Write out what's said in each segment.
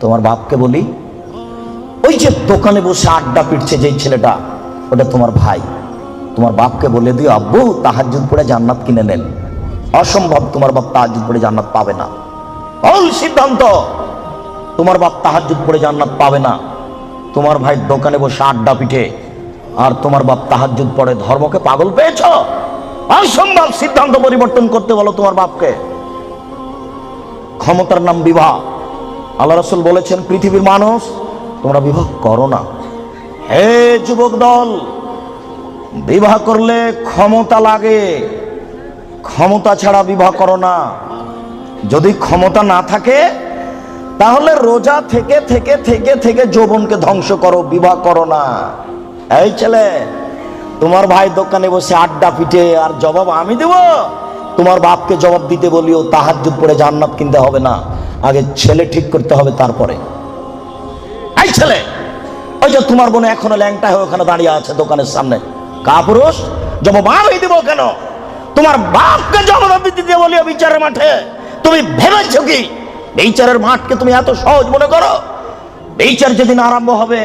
তোমার বাপকে বলি, ওই যে দোকানে বসে আড্ডা পিটছে যেই ছেলেটা, ওটা তোমার ভাই। তোমার বাপকে বলে দিও, আব্বু তাহাজুদ পড়ে জান্নাত কিনে নেন। অসম্ভব, তোমার বাপ তাহাজুদ পড়ে জান্নাত পাবে না। ভুল সিদ্ধান্ত, তোমার বাপ তাহাজুদ পড়ে জান্নাত পাবে না। তোমার ভাই দোকানে বসে আড্ডা পিঠে আর তোমার বাপ তাহাজুদ পড়ে ধর্মকে পাগল পেয়েছ? অসম্ভব, সিদ্ধান্ত পরিবর্তন করতে বলো তোমার বাপকে। ক্ষমতার নাম বিবাহ। আল্লাহ রসুল বলেছেন, পৃথিবীর মানুষ, তোমরা বিবাহ করো না। হে যুবক দল, বিবাহ করলে ক্ষমতা লাগে। ক্ষমতা ছাড়া বিবাহ করো না। যদি ক্ষমতা না থাকে, তাহলে রোজা থেকে থেকে থেকে থেকে যৌবনকে ধ্বংস করো, বিবাহ করো না। এই ছেলে, তোমার ভাই দোকানে বসে আড্ডা পিঠে আর জবাব আমি দেব? তোমার বাপকে জবাব দিতে বলিও, তাহাজ্জুদ পড়ে জান্নাত কিনতে হবে না। আগে ছেলে ঠিক করতে হবে তারপরে। এই ছেলে, ওই যে তোমার বোন এখনও ল্যাংটা হয়ে ওখানে দাঁড়িয়ে আছে দোকানের সামনে। কাপুরুষ জবাব দেবো কেন? তোমার বাপকে জবাব দিতে বলিও বিচারের মাঠে। তুমি ভেবেছো কি? বিচারের মাঠকে তুমি এত সহজ মনে করো? বিচার যেদিন আরম্ভ হবে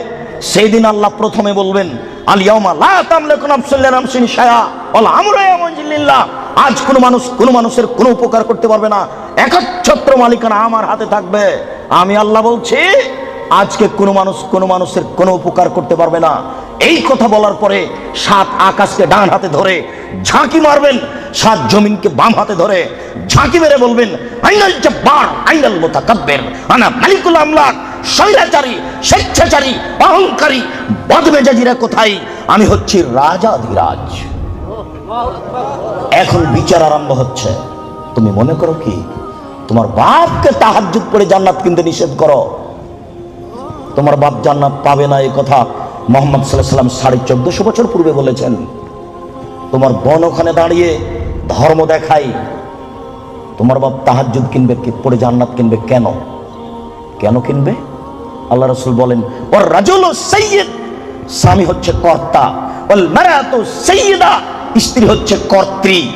সেই দিন আল্লাহ প্রথমে বলবেন আলিয়াউমা লা তামলিকু নাফসুন লিনাফসিন শায়া ওয়াল আমরু ইয়াউমাইযিন লিল্লাহ। আজ কোন মানুষ, কোন মানুষের কোনো উপকার করতে পারবে না। একচ্ছত্র মালিকানা আমার হাতে থাকবে। আমি আল্লাহ বলছি, আজকে কোনো মানুষ, কোনো মানুষের কোনো উপকার করতে পারবে না। এই কথা বলার পরে সাত আকাশকে ডান হাতে ধরে ঝাঁকি মারবেন, সাত জমিনকে বাম হাতে ধরে ঝাঁকি মেরে বলবেন, আইনাল জব্বার, আইনাল মুতাকাব্বির, আনা মালিকুল আমলাক, স্বৈরাচারী, স্বেচ্ছাচারী, অহংকারী, বদমেজাজিরা কোথায়? আমি হচ্ছি রাজাধিরাজ। এখন বিচার আরম্ভ হচ্ছে। তুমি মনে করো কি? তোমার বাপকে তাহাজ্জুদ পড়ে জান্নাত কিনতে নিষেধ করো। তোমার বাপ জান্নাত পাবে না এই কথা মোহাম্মদ সাল্লাম সাড়ে চোদ্দশো বছর পূর্বে বলেছেন। তোমার বোন ওখানে দাঁড়িয়ে ধর্ম দেখাই তোমার বাপ তাহাজ্জুদ কিনবে কি? পড়ে জান্নাত কিনবে কেন? কেন কিনবে? আল্লাহ রসুল বলেন, ওর রাজুল সৈয়দ স্বামী হচ্ছে কর্তা। ওল মারাতু সৈয়দা স্ত্রী হচ্ছে কর্ত্রী।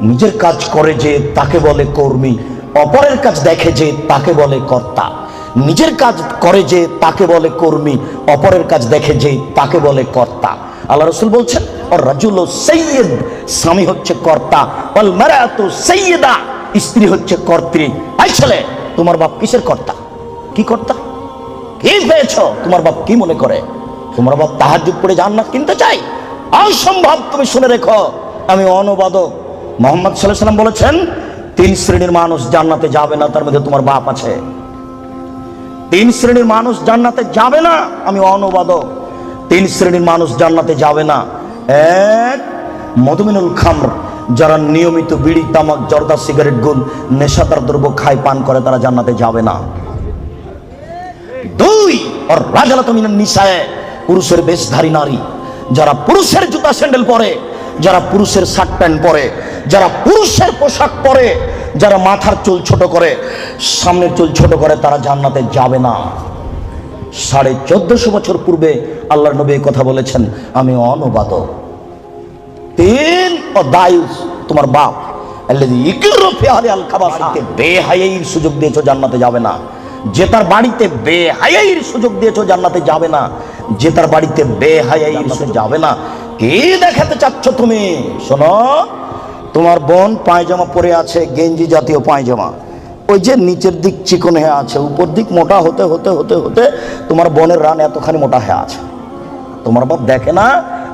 নিজের কাজ করে যে তাকে বলে কর্মী, অপরের কাজ দেখে যে তাকে বলে কর্তা। নিজের কাজ করে যে তাকে বলে কর্মী, অপরের কাজ দেখে যে তাকে বলে কর্তা। আল্লাহ রসুল বলছেন ওর রাজুল সৈয়দ স্বামী হচ্ছে কর্তা। মারাতু সৈয়দা স্ত্রী হচ্ছে কর্ত্রী। আই ছেলে, তোমার বাপ কিসের কর্তা? কি কর্তা? কি পেয়েছ? তোমার বাপ কি মনে করে? তোমার বাপ তাহার যুগ পড়ে জান্নাত কিনতে চাই অসম্ভব তুমি শুনে রেখো। আমি অনুবাদক মোহাম্মদ সাল্লাম বলেছেন, তিন শ্রেণির মানুষ জান্নাতে যাবে না, তার মধ্যে তোমার বাপ আছে। তিন শ্রেণির মানুষ জান্নাতে যাবে না, আমি অনুবাদক। তিন শ্রেণির মানুষ জান্নাতে যাবে না। এক, মধুমিনুল খামর, যারা নিয়মিত বিড়ি, তামাক, জর্দা, সিগারেট গুল নেশাদার দ্রব্য খায়, পান করে, তারা জান্নাতে যাবে না। দুই আর রাজালাত মিনান নিসায়ে, পুরুষের বেশধারী নারী। যারা পুরুষের জুতা স্যান্ডেল পরে, যারা পুরুষের শার্ট প্যান্ট পরে, যারা পুরুষের পোশাক পরে, যারা মাথার চুল ছোট করে, সামনের চুল ছোট করে, তারা জান্নাতে যাবে না। সাড়ে চোদ্দশো বছর পূর্বে আল্লাহ নবী কথা বলেছেন, আমি অনুবাদক তিন ও দায়ুস তোমার বাপ সুযোগ দিয়েছ, জান্নাতে যাবে না। যে তার বাড়িতে বেহায়াইর সুযোগ দিয়েছ, জান্নাতে যাবে না। যে তার বাড়িতে বেহায়াইর সুযোগ যাবে না, কি দেখাতে চাচ্ছ তুমি? শোনো, তোমার বোন পায়জামা পরে আছে, গেঞ্জি জাতীয় পায়জামা। ওই যে নিচের দিক চিকন হয়ে আছে, উপর দিক মোটা হতে হতে হতে হতে তোমার বোনের রান এতখানি মোটা হয়ে আছে। তোমার বাপ দেখে না,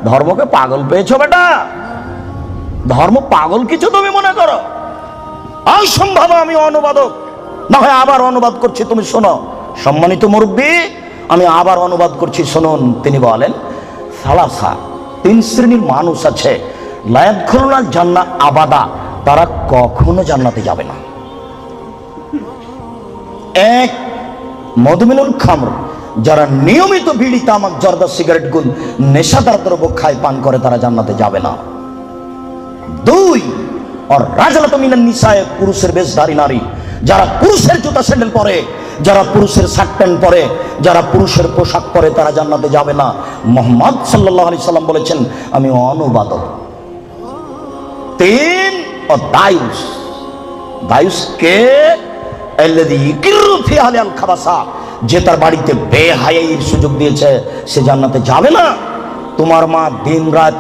ধর্মকে পাগল পেয়েছ বেটা? ধর্ম পাগল কিছু তুমি মনে করো? অসম্ভব আমি অনুবাদক। না হয় আবার অনুবাদ করছি, তুমি শোনো। সম্মানিত মুরব্বী আমি আবার অনুবাদ করছি, শুনুন, তিনি বলেন, সালাসা, তিন শ্রেণির মানুষ আছে লায়াত খুলনা জান্না আবাদা, তারা কখনো জান্নাতে যাবে না। এক মধুমিনুল খামর, যারা নিয়মিত বিড়ি, তামাক, জর্দা, সিগারেট গুল নেশাদার দ্রব্য খায়, পান করে, তারা জান্নাতে যাবে না। দুই আর রাজালাত মিনান নিসায়, পুরুষের বেশধারী নারী, যারা পুরুষের জুতা স্যান্ডেল পরে যারা পুরুষের শার্ট প্যান্ট পরে, যারা পুরুষের পোশাক পরে, তারা জান্নাতে যাবে না। মোহাম্মদ সাল্লাহ আলি সাল্লাম বলেছেন, আমি অনুবাদক। তিন, ও দায়ুস। দায়ুস কে? আল্লাযী ইকিরু ফি আহলিল খাবাসা। যে তার বাড়িতে বেহায়াইর সুযোগ দিয়েছে, সে জান্নাতে যাবে না। তোমার মা দিনরাত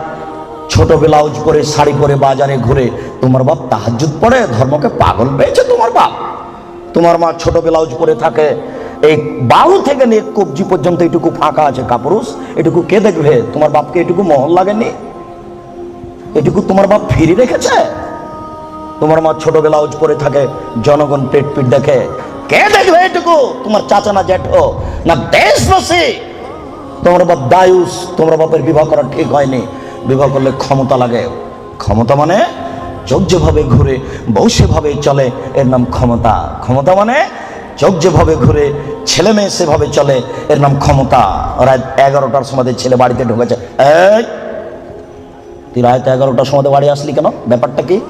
ছোট ব্লাউজ পরে, শাড়ি পরে বাজারে ঘুরে, তোমার বাপ তাহাজ্জুদ পড়ে, ধর্মকে পাগল পেয়েছে তোমার বাপ। তোমার মা ছোট ব্লাউজ পরে থাকে, এই বাহু থেকে নিয়ে কবজি পর্যন্ত এটুকু ফাঁকা আছে কাপুরুষ, এটুকু কে দেখবে? তোমার বাপকে এটুকু মহল লাগেনি? এটুকু তোমার বাপ ফিরে রেখেছে? তোমার মা ছোট ব্লাউজ পরে থাকে, জনগণ পেট পিট দেখে, কে দেখবে এটুকু? তোমার চাচা না জ্যাঠো, না দেশবাসী? তোমার বাপ দায়ুস, তোমার বাপের বিবাহ করা ঠিক হয়নি। বিবাহ করলে ক্ষমতা লাগে। ক্ষমতা মানে চোখ যেভাবে ঘুরে বউ সেভাবে চলে এর নাম ক্ষমতা। ক্ষমতা মানে চোখ যেভাবে ঘুরে ছেলে মেয়ে সেভাবে চলে এর নাম ক্ষমতা। রাত এগারোটার সময় ছেলে বাড়িতে ঢুকেছে। তুই রাত এগারোটার সময় বাড়ি আসলি কেন? ব্যাপারটা কি?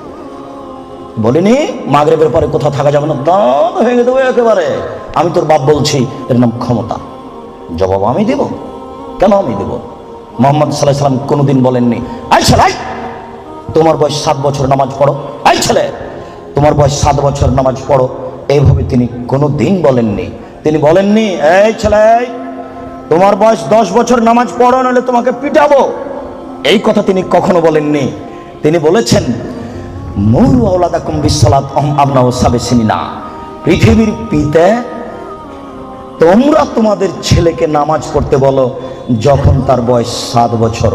বলিনি মাগরেবের পরে কোথাও থাকা যাবে না? দাঁত ভেঙে দেবো একেবারে। আমি তোর বাপ বলছি এর নাম ক্ষমতা। জবাব আমি দেব। কেন আমি দেব? মোহাম্মদ সাল্লাহ সাল্লাম কোনোদিন বলেননি। আই ছেলে আই, তোমার বয়স সাত বছর নামাজ পড়ো। আই ছেলে, তোমার বয়স সাত বছর নামাজ পড়ো। এইভাবে তিনি কোনো দিন বলেননি। তিনি বলেননি, এই ছেলে, তোমার বয়স দশ বছর নামাজ পড়ো, নাহলে তোমাকে পিটাবো। এই কথা তিনি কখনো বলেননি। তিনি বলেছেন মরু আওলাদাকুম বিশ্বলাত আপনা ও না পৃথিবীর পিতে তোমরা তোমাদের ছেলেকে নামাজ পড়তে বলো যখন তার বয়স সাত বছর।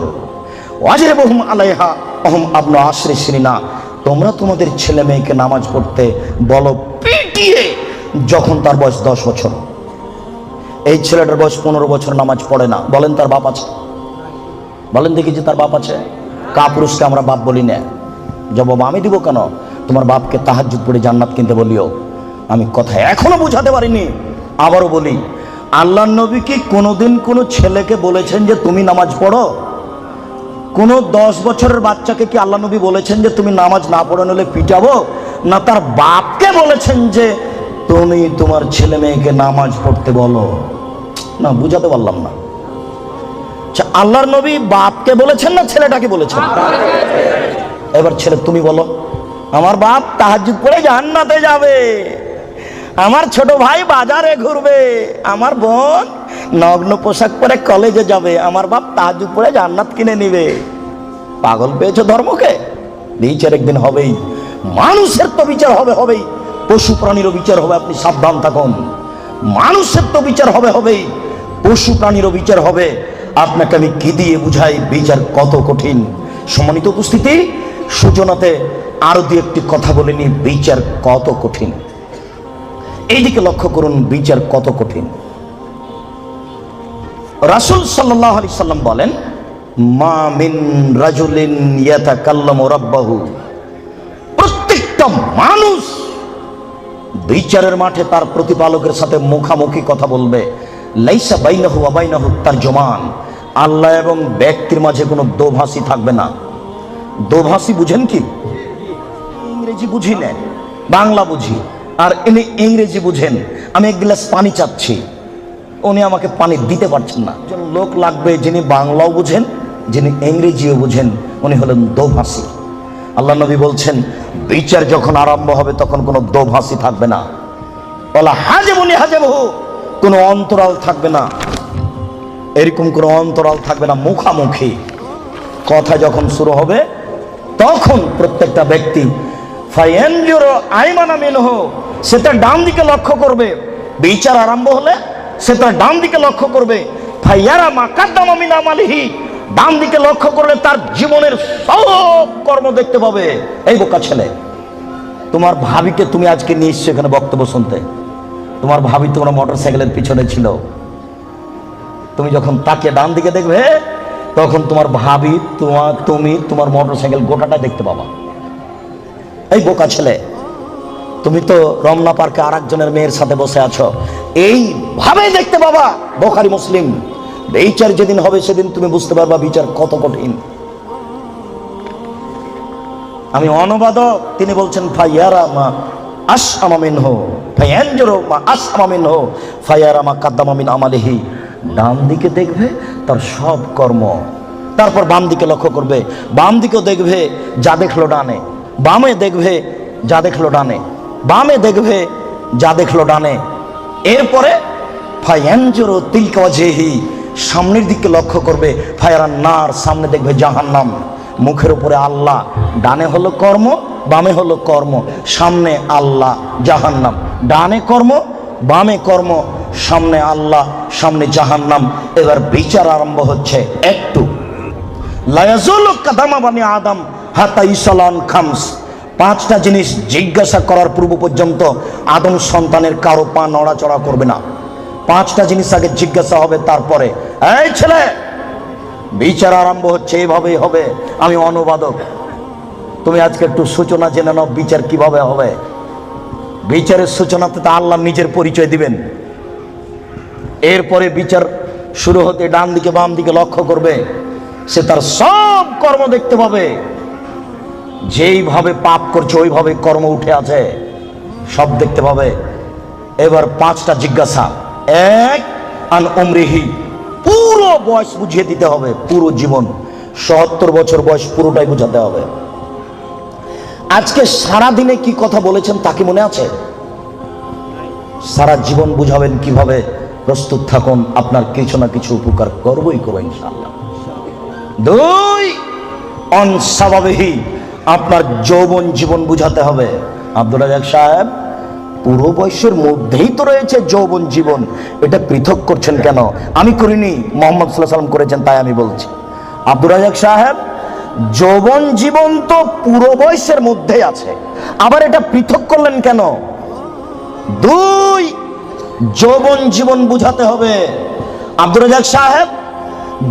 ওয়াজরে বহুম আলাইহা অহম আপনা আশ্রে না, তোমরা তোমাদের ছেলে মেয়েকে নামাজ পড়তে বলো পিটিয়ে যখন তার বয়স দশ বছর। এই ছেলেটার বয়স পনেরো বছর নামাজ পড়ে না। বলেন তার বাপ আছে? বলেন দেখি যে তার বাপ আছে। কাপুরুষকে আমরা বাপ বলি না। জবাব আমি দিব কেন? তোমার বাপকে তাহাজ্জুদ পড়ে জান্নাত কিনতে বলিও। আমি কথা এখনও বুঝাতে পারিনি। আবারও বলি আল্লাহ নবী কি কোনোদিন কোনো ছেলেকে বলেছেন যে তুমি নামাজ পড়ো? কোনো দশ বছরের বাচ্চাকে কি আল্লাহ নবী বলেছেন যে তুমি নামাজ না পড়ে নিলে পিটাবো? না তার বাপকে বলেছেন যে তুমি তোমার ছেলে মেয়েকে নামাজ পড়তে বলো? না, বুঝাতে পারলাম না। আচ্ছা আল্লাহর নবী বাপকে বলেছেন না ছেলেটাকে বলেছেন? এবার ছেলে, তুমি বলো, আমার বাপ তাহাজুদ পড়ে জান্নাতে যাবে, আমার ছোট ভাই বাজারে ঘুরবে, আমার বোন নগ্ন পোশাক পরে কলেজে যাবে, আমার বাপ তাহাজুদ পড়ে জান্নাত কিনে নিবে। পাগল পেয়েছ ধর্মকে? বিচার একদিন হবেই। মানুষের তো বিচার হবে, হবেই। পশু প্রাণীরও বিচার হবে, আপনি সাবধান থাকুন। মানুষের তো বিচার হবে, হবেই। পশু প্রাণীরও বিচার হবে। আপনাকে আমি কি দিয়ে বুঝাই? বিচার কত কঠিন। সম্মানিত উপস্থিতি সূচনাতে আরও দু একটি কথা বলে নি বিচার কত কঠিন? এইদিকে লক্ষ্য করুন, বিচার কত কঠিন? রাসূল সাল্লাহ আলি সাল্লাম বলেন, মা মিন রাজুলিন ইয়াতাকাল্লামু রাব্বাহু। প্রত্যেকটা মানুষ বিচারের মাঠে তার প্রতিপালকের সাথে মুখামুখি কথা বলবে। লাইসা বাইনাহু আবাইনাহু তার জমান আল্লাহ এবং ব্যক্তির মাঝে কোনো দোভাষী থাকবে না। দোভাষী বুঝেন কি? ইংরেজি বুঝি না। বাংলা বুঝি। আর ইনি ইংরেজি বুঝেন। আমি এক গ্লাস পানি চাচ্ছি। উনি আমাকে পানি দিতে পারছেন না। একজন লোক লাগবে যিনি বাংলাও বুঝেন, যিনি ইংরেজিও বুঝেন, উনি হলেন দোভাষী। আল্লাহ নবী বলছেন, বিচার যখন আরম্ভ হবে তখন কোনো দোভাষী থাকবে না। বলা হাজে মনি হাজে বহু কোনো অন্তরাল থাকবে না। এরকম কোনো অন্তরাল থাকবে না, মুখামুখি। কথা যখন শুরু হবে, তখন প্রত্যেকটা ব্যক্তি, ফাইয়ানজুরু আইমানা সে তার ডান দিকে লক্ষ্য করবে। বিচার আরম্ভ হলে সে তার ডান দিকে লক্ষ্য করবে, ফাইয়ারা মাকাদ্দামা ডান দিকে লক্ষ্য করলে তার জীবনের সব কর্ম দেখতে পাবে। এই বোকা ছেলে, তোমার ভাবিকে তুমি আজকে নিয়ে এসছো এখানে বক্তব্য শুনতে। তোমার ভাবি তোমার মোটর সাইকেলের পিছনে ছিল। তুমি যখন তাকে ডান দিকে দেখবে, তখন তোমার ভাবি তোমার তুমি তোমার মোটর সাইকেল গোটাটা দেখতে পাবা। এই বোকা ছেলে তুমি তো রমনা পার্কে আর একজনের মেয়ের সাথে বসে আছো। এইভাবে দেখতে পাবা, বোখারি মুসলিম। বিচার যেদিন হবে সেদিন তুমি বুঝতে পারবা বিচার কত কঠিন। আমি অনুবাদক, তিনি বলছেন, ফাইয়ারা মা আস আমামিন হো ফাইয়ানজরো মা আস আমামিন হো ফাইয়ারা মা কাদ্দামামিন আমালিহি। ডান দিকে দেখবে তার সব কর্ম। তারপর বাম দিকে লক্ষ্য করবে। বাম দিকেও দেখবে যা দেখল ডানে। বামে দেখবে যা দেখল ডানে। বামে দেখবে, যা দেখল ডানে। এরপরে, ফায়ানজোরো তিলকা জেহি সামনের দিকে লক্ষ্য করবে, ফায়ারান নার সামনে দেখবে জাহান্নাম। মুখের উপরে আল্লাহ, ডানে হলো কর্ম, বামে হলো কর্ম, সামনে আল্লাহ, জাহান্নাম। ডানে কর্ম, বামে কর্ম, সামনে আল্লাহ, সামনে জাহান্নাম। এবার বিচার আরম্ভ হচ্ছে একটু। লায়াজুল কাদামা বানি আদম হাতা ইসালান খামস। পাঁচটা জিনিস জিজ্ঞাসা করার পূর্ব পর্যন্ত আদম সন্তানের কারও পা নড়াচড়া করবে না। পাঁচটা জিনিস আগে জিজ্ঞাসা হবে, তারপরে, এই ছেলে, বিচার আরম্ভ হচ্ছে এইভাবেই হবে, আমি অনুবাদক। তুমি আজকে একটু সূচনা জেনে নাও, বিচার কীভাবে হবে? বিচারের সূচনাতে তো আল্লাহ নিজের পরিচয় দিবেন। এরপরে বিচার শুরু হতে ডান দিকে বাম দিকে লক্ষ্য করবে, সে তার সব কর্ম দেখতে পাবে। যেইভাবে পাপ করছে, ওইভাবে কর্ম উঠে আছে। সব দেখতে পাবে। এবার পাঁচটা জিজ্ঞাসা। এক, আন অমরিহি পুরো বয়স বুঝিয়ে দিতে হবে, পুরো জীবন। সত্তর বছর বয়স পুরোটাই বুঝাতে হবে। আজকে সারা দিনে কি কথা বলেছেন তা কি মনে আছে? সারা জীবন বুঝাবেন কীভাবে? প্রস্তুত থাকুন, আপনার কিছু না কিছু উপকার করবই করব ইনশাল্লাহ দুই অনস্বাভাবিকই আপনার যৌবন জীবন বুঝাতে হবে। আব্দুল রাজাক সাহেব, পুরো বয়সের মধ্যেই তো রয়েছে যৌবন জীবন। এটা পৃথক করছেন কেন? আমি করিনি, মোহাম্মদ সাল্লাহ সাল্লাম করেছেন, তাই আমি বলছি। আব্দুল রাজাক সাহেব, যৌবন জীবন তো পুরো বয়সের মধ্যেই আছে। আবার এটা পৃথক করলেন কেন? দুই, যৌবন জীবন বুঝাতে হবে। আব্দুর রাজাক সাহেব,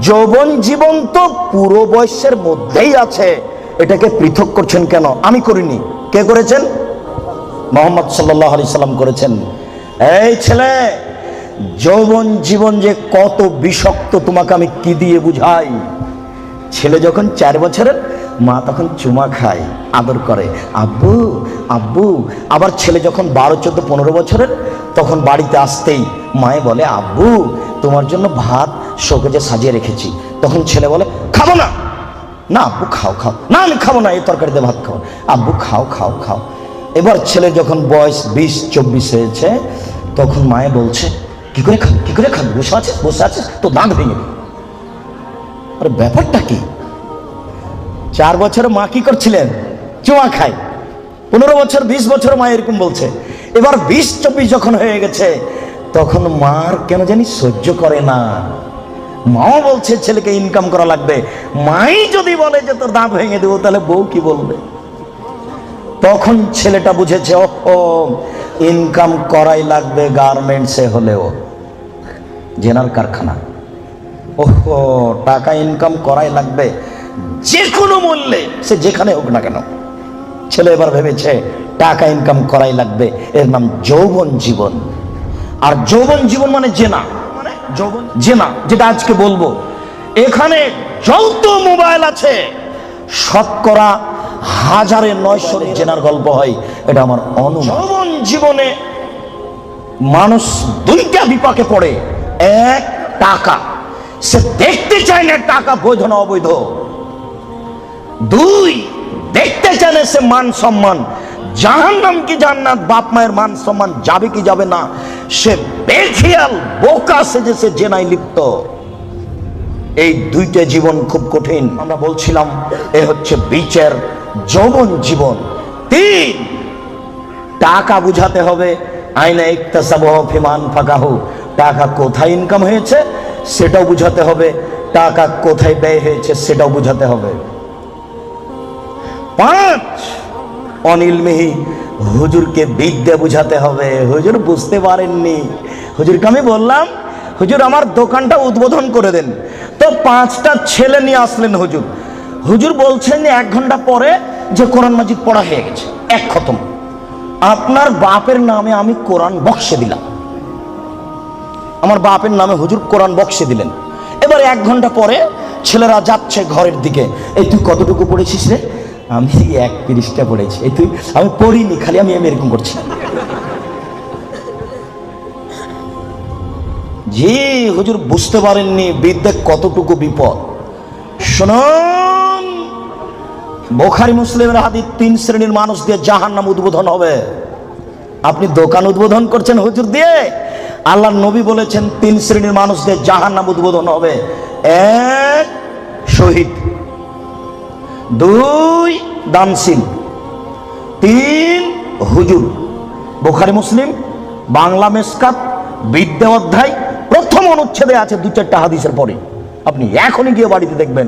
যৌবন জীবন তো পুরো বয়সের মধ্যেই আছে। এটাকে পৃথক করছেন কেন? আমি করিনি। কে করেছেন? মোহাম্মদ সাল্লাহ আলি সাল্লাম করেছেন। এই ছেলে, যৌবন জীবন যে কত বিষাক্ত, তোমাকে আমি কি দিয়ে বুঝাই? ছেলে যখন চার বছরের, মা তখন চুমা খায়, আদর করে। আব্বু আব্বু, আবার ছেলে যখন বারো, চোদ্দ, পনেরো বছরের, তখন বাড়িতে আসতেই মায়ে বলে, আব্বু, তোমার জন্য ভাত শোকেজে সাজিয়ে রেখেছি। তখন ছেলে বলে, খাব না। না আব্বু খাও খাও। না, আমি খাব না, এই তরকারিতে ভাত খাও আব্বু খাও খাও খাও। এবার ছেলে যখন বয়স বিশ, চব্বিশ হয়েছে, তখন মায়ে বলছে, কি করে খাবি, কি করে খাবি? বসে আছিস বসে আছিস? তো দাঁত ভেঙে আরে, ব্যাপারটা কি? চার বছর মা কি করছিলেন? চুমা খায়। পনেরো বছর, বিশ বছর মা এরকম বলছে। এবার বিশ, চব্বিশ যখন হয়ে গেছে, তখন মার কেন জানি সহ্য করে না। মাও বলছে, ছেলেকে ইনকাম করা লাগবে। মাই যদি বলে যে তোর দাঁত ভেঙে দেবো, তাহলে বউ কি বলবে? তখন ছেলেটা বুঝেছে ও ইনকাম করাই লাগবে গার্মেন্টসে হলেও। জেনার কারখানা। ওহো, টাকা ইনকাম করাই লাগবে যে কোনো মূল্যে, সে যেখানে হোক না কেন। ছেলে এবার ভেবেছে, টাকা ইনকাম করাই লাগবে। এর নাম যৌবন জীবন। আর যৌবন জীবন মানে জেনা। জেনা যেটা আজকে বলব। এখানে যত মোবাইল আছে। শতকরা হাজারে নয়শো জেনার গল্প হয়। এটা আমার অনুমান। জীবনে মানুষ দুইটা বিপাকে পড়ে। এক, টাকা। সে দেখতে চায় না টাকা, বৈধ না অবৈধ। দুই, দেখতে চায় না সে মান সম্মান। জাহান্নাম কি জান্নাত? বাপ মায়ের মান সম্মান যাবে কি যাবে না? সে বেখেয়াল বোকা সেজে সে জেনায় লিপ্ত। এই দুইটা জীবন খুব কঠিন। আমরা বলছিলাম, এ হচ্ছে বিচার, যৌবন জীবন। তিন, টাকা বুঝাতে হবে। আইনা ইকতাসাবহ ফিমান ফাকাহু। টাকা কোথায় ইনকাম হয়েছে, সেটাও বুঝাতে হবে। টাকা কোথায় ব্যয় হয়েছে, সেটাও বুঝাতে হবে। পাঁচ, অনিল মেহি হুজুরকে বিদ্যা বুঝাতে হবে। হুজুর বুঝতে পারেননি। হুজুরকে আমি বললাম, হুজুর, আমার দোকানটা উদ্বোধন করে দেন। তো পাঁচটা ছেলে নিয়ে আসলেন হুজুর। হুজুর বলছেন, এক ঘণ্টা পরে যে কোরআন মাজিদ পড়া হয়ে গেছে, এক খতম। আপনার বাপের নামে আমি কোরআন বক্সে দিলাম। আমার বাপের নামে হুজুর কোরআন বক্সে দিলেন। এবার এক ঘণ্টা পরে ছেলেরা যাচ্ছে ঘরের দিকে। এই তুই কতটুকু পড়েছিস রে? আমি এক তিরিশটা পড়েছি। এই তুই, আমি পড়িনি, খালি আমি আমি এরকম করছি। জি, হুজুর বুঝতে পারেননি বিদ্যে কতটুকু বিপদ। শুনুন, বোখারি মুসলিমের হাদিস তিন শ্রেণির মানুষ দিয়ে জাহান নাম উদ্বোধন হবে। আপনি দোকান উদ্বোধন করছেন হুজুর দিয়ে? আল্লাহ নবী বলেছেন, তিন শ্রেণির মানুষদের জাহান নাম উদ্বোধন হবে। এক শহীদ। দুই দানশীল, তিন হুজুর। বোখারি, মুসলিম, বাংলা মেসকাত, বিদ্যা অধ্যায়, প্রথম অনুচ্ছেদে আছে দু চারটা হাদিসের পরে। আপনি এখনই গিয়ে বাড়িতে দেখবেন।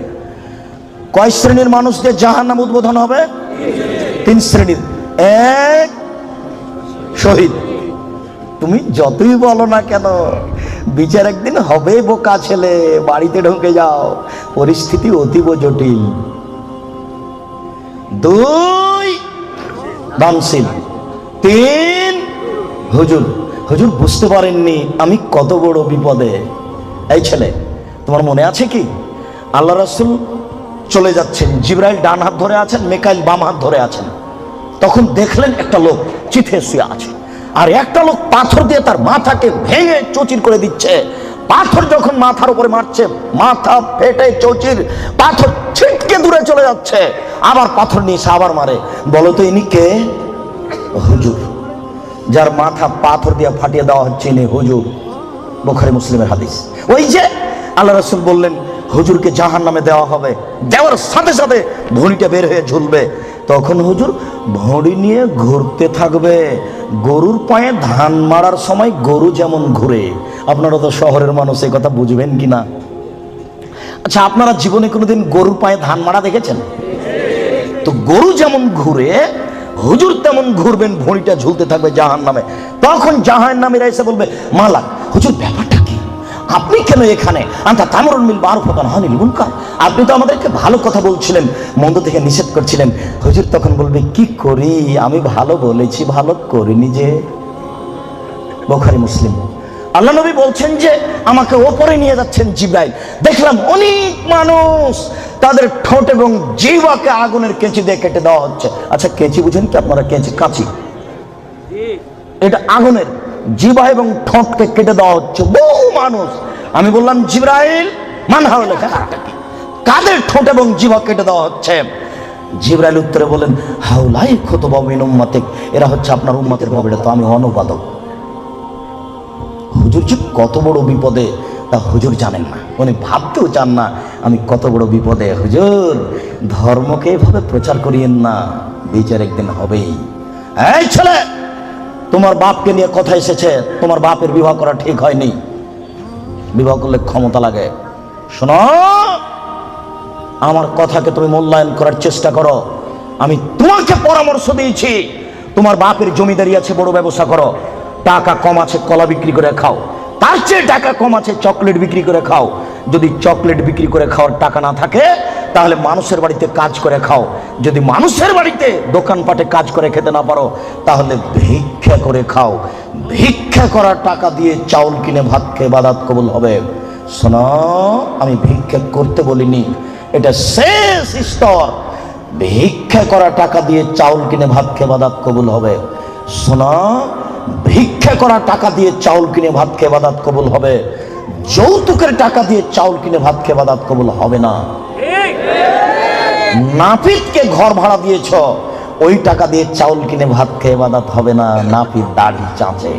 কয় শ্রেণির মানুষদের জাহান নাম উদ্বোধন হবে? তিন শ্রেণির। এক, শহীদ। তুমি যতই বলো না কেন, বিচার একদিন হবে বোকা ছেলে, বাড়িতে ঢুকে যাও। পরিস্থিতি অতীব জটিল। দুই দানশীল তিন হুজুর। হুজুর বুঝতে পারেননি আমি কত বড় বিপদে। এই ছেলে, তোমার মনে আছে কি? আল্লাহ রাসূল চলে যাচ্ছেন, জিব্রাইল ডান হাত ধরে আছেন, মেকাইল বাম হাত ধরে আছেন। তখন দেখলেন একটা লোক চিঠে শুয়ে আছে। আর একটা লোক পাথর দিয়ে তার মাথাকে ভেঙে চৌচির করে দিচ্ছে। পাথর যখন মাথার উপরে মারছে, মাথা ফেটে চৌচির, পাথর ছিটকে দূরে চলে যাচ্ছে। আবার পাথর নিয়ে এসে আবার মারে। বলো তো ইনি কে? হুজুর। যার মাথা পাথর দিয়ে ফাটিয়ে দেওয়া হচ্ছে ইনি হুজুর। বোখারি মুসলিমের হাদিস। ওই যে আল্লাহ রসুল বললেন, হুজুরকে জাহান নামে দেওয়া হবে। দেওয়ার সাথে সাথে ভুঁড়িটা বের হয়ে ঝুলবে। তখন হুজুর ভুঁড়ি নিয়ে ঘুরতে থাকবে। গরুর পায়ে ধান মারার সময় গরু যেমন ঘুরে। আপনারা তো শহরের মানুষ এই কথা বুঝবেন কি না আচ্ছা আপনারা জীবনে কোনোদিন গরুর পায়ে ধান মারা দেখেছেন? তো গরু যেমন ঘুরে, হুজুর তেমন ঘুরবেন, ভুঁড়িটা ঝুলতে থাকবে জাহান নামে তখন জাহান নামীরা এসে বলবে, মালাক, হুজুর, ব্যাপারটা কি? আপনি কেন এখানে? আন্তা তামরুল মিল বার ফতান হনিল মুনকার। আপনি তো আমাদেরকে ভালো কথা বলছিলেন, মন্দ থেকে নিষেধ করছিলেন। হুজুর তখন বলবে, কি করি? আমি ভালো বলেছি, ভালো করিনি যে। বোখারি মুসলিম। আল্লাহ নবী বলছেন যে আমাকে ওপরে নিয়ে যাচ্ছেন জিব্রাইল। দেখলাম অনেক মানুষ তাদের ঠোঁট এবং জিবাকে আগুনের কেঁচি দিয়ে কেটে দেওয়া হচ্ছে। আচ্ছা কেঁচি বুঝেন কি? আপনারা কেঁচি, কাঁচি? এটা আগুনের জিবা এবং ঠোঁটকে কেটে দেওয়া হচ্ছে। বহু মানুষ। আমি বললাম, জিব্রাইল মানহা হলো কাদের ঠোঁট এবং জিবা কেটে দেওয়া হচ্ছে? জিব্রাইল উত্তরে বলেন হাউলাই ক্ষত বাবিন উম্মাতে এরা হচ্ছে আপনার উম্মাতের ভাবে তো আমি অনুবাদক। হুজুর যে কত বড় বিপদে? তা হুজুর জানেন না। উনি ভাবতেও চান না, আমি কত বড় বিপদে। হুজুর, ধর্মকে এভাবে প্রচার করিয়েন না, বিচার একদিন হবেই। এই ছেলে, তোমার বাপকে নিয়ে কথা এসেছে, তোমার বাপের বিবাহ করা ঠিক হয়নি। বিবাহ করলে ক্ষমতা লাগে। শোনো, আমার কথাকে তুমি মূল্যায়ন করার চেষ্টা করো। আমি তোমাকে পরামর্শ দিয়েছি, তোমার বাপের জমিদারি আছে, বড় ব্যবসা করো। টাকা কম আছে, কলা বিক্রি করে খাও। তার চেয়ে টাকা কম আছে, চকলেট বিক্রি করে খাও। যদি চকলেট বিক্রি করে খাওয়ার টাকা না থাকে, তাহলে মানুষের বাড়িতে কাজ করে খাও। যদি মানুষের বাড়িতে দোকানপাটে কাজ করে খেতে না পারো, তাহলে ভিক্ষা করে খাও। ভিক্ষা করার টাকা দিয়ে চাউল কিনে ভাত খেয়ে বাদাত কবুল হবে। শোনো, আমি ভিক্ষা করতে বলিনি, এটা শেষ স্তর। ভিক্ষা করা টাকা দিয়ে চাউল কিনে ভাত খেয়ে বাদাত কবুল হবে। শোনা ভিক্ষা করা টাকা দিয়ে চাউল কিনে ভাত খেয়ে বাদাত কবুল হবে। যৌতুকের টাকা দিয়ে চাউল কিনে ভাত খেয়ে বাদাত কবুল হবে না। নাপিতকে ঘর ভাড়া দিয়েছ, ওই টাকা দিয়ে চাউল কিনে ভাত খেয়ে বাদাত হবে না। নাপিত দাড়ি চাঁচে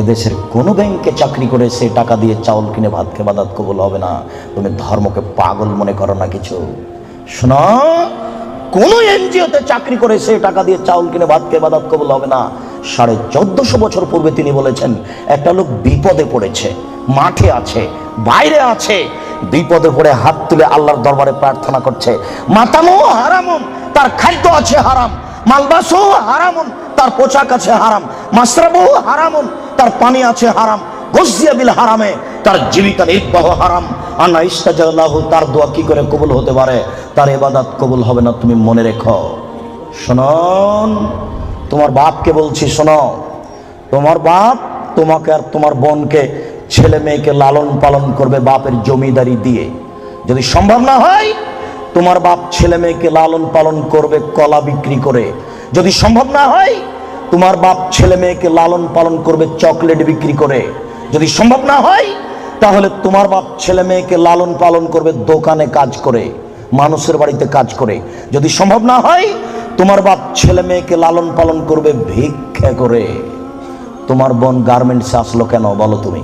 এদেশের কোনো ব্যাংকে চাকরি করে সে টাকা দিয়ে চাউল কিনে ভাত খেয়ে বাদাত কবুল হবে না। তুমি ধর্মকে পাগল মনে করো না কিছু। শোনো কোন এনজিওতে চাকরি করে সে টাকা দিয়ে চাউল কিনে ভাত খেয়ে বাদাত কবুল হবে না। সাড়ে চোদ্দশো বছর পূর্বে তিনি বলেছেন, একটা লোক বিপদে পড়েছে, মাঠে আছে, বাইরে আছে। বিপদে পড়ে হাত তুলে আল্লাহর দরবারে প্রার্থনা করছে, মাতামো হারামন, তার খাদ্য আছে হারাম। মালবাসও হারামন, তার পোশাক আছে হারাম। মাসরাবও হারামন, তার পানি আছে হারাম। গজিয়া বিল হারামে, তার জীবিকা নির্বাহ হারাম। তার দোয়া কি করে কবুল হতে পারে? তার এবাদাত কবুল হবে না, তুমি মনে রেখো। শোনন, তোমার বাপকে বলছি, শোনো। তোমার বাপ তোমাকে আর তোমার বোনকে, ছেলে মেয়েকে লালন পালন করবে বাপের জমিদারি দিয়ে। যদি সম্ভব না হয়, তোমার বাপ ছেলে মেয়েকে লালন পালন করবে, কলা বিক্রি করে। যদি সম্ভব না হয়, তোমার বাপ ছেলে মেয়েকে লালন পালন করবে, চকলেট বিক্রি করে। যদি সম্ভব না হয় তাহলে তোমার বাপ ছেলে মেয়েকে লালন পালন করবে, দোকানে কাজ করে, মানুষের বাড়িতে কাজ করে। যদি সম্ভব না হয়, তোমার বাপ ছেলে মেয়েকে লালন পালন করবে, ভিক্ষা করে। তোমার বোন গার্মেন্টসে আসলো কেন, বলো তুমি?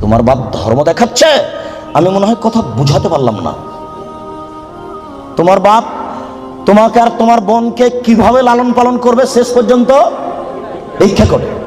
তোমার বাপ ধর্ম দেখাচ্ছে, আমি মনে হয় কথা বুঝাতে পারলাম না। তোমার বাপ তোমাকে আর তোমার বোনকে কীভাবে লালন পালন করবে, শেষ পর্যন্ত? ভিক্ষা করে।